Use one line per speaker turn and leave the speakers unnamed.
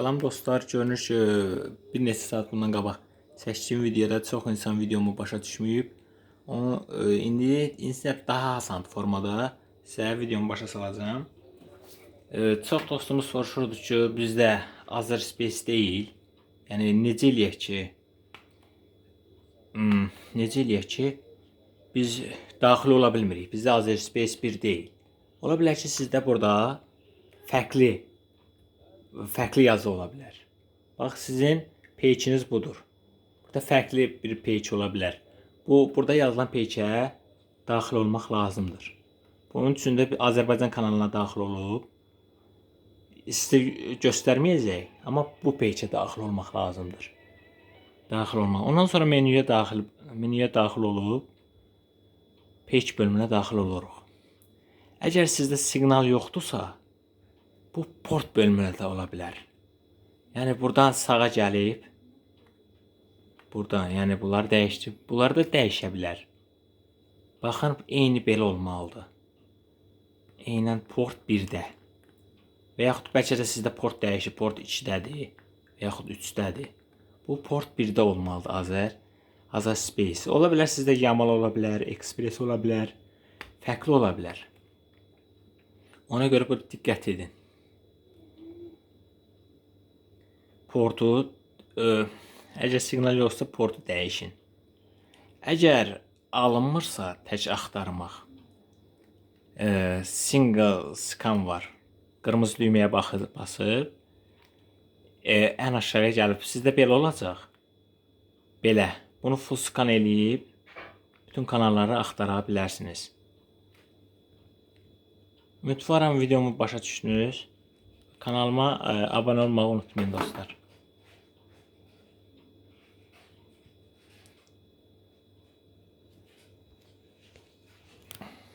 Salam dostlar, görünür ki, bir neçə saat bundan qabaq çəkdiyim videoda çox insan videomu başa düşməyib. Onu e, indi indi daha asan formada sizə videomu başa salacağam. E, çox dostumuz soruşurdu ki, bizdə Azerspace deyil. Yəni necə eləyək ki, hmm, necə eləyək ki, biz daxil ola bilmirik. Bizdə Azerspace 1 deyil. Ola bilər ki, sizdə burada fərqli fərqli yazı ola bilər. Bax sizin peyçiniz budur. Burada fərqli bir peyç ola bilər. Bu burada yazılan peyçə daxil olmaq lazımdır. Bunun üçün də Azərbaycan kanalına daxil olub sizə göstərməyəcək, amma bu peyçə daxil olmaq lazımdır. Daxil olmaq. Ondan sonra menyuya daxil menyuya daxil olub peyç bölümünə daxil oluruq. Əgər sizdə siqnal yoxdursa, bu port bölümünə də ola bilər. Yəni buradan sağa gəlib buradan, yəni bunlar dəyişdi. Bunlar da dəyişə bilər. Baxın, eyni belə olmalıdır. Eynən port 1-də. Və yaxud bəlkə də sizdə port dəyişib, port 2-dədir və yaxud 3-dədir. Bu port 1-də olmalıdır Azər. Azər Space. Ola bilər sizdə Yamal ola bilər, Express ola bilər, fərqli ola bilər. Ona görə bu diqqət edin. Portu ə, əgər siqnal yoxsa portu dəyişin. Əgər alınmırsa tək axtarmaq ə, single scan var. Qırmızı düyməyə baxıb basıb ə, ən aşağıya gəlib sizdə belə olacaq. Belə. Bunu full scan eləyib bütün kanalları axtara bilərsiniz. Ümidvaram videomu başa düşdünüz. Kanalıma ə, abunə olmağı unutmayın dostlar.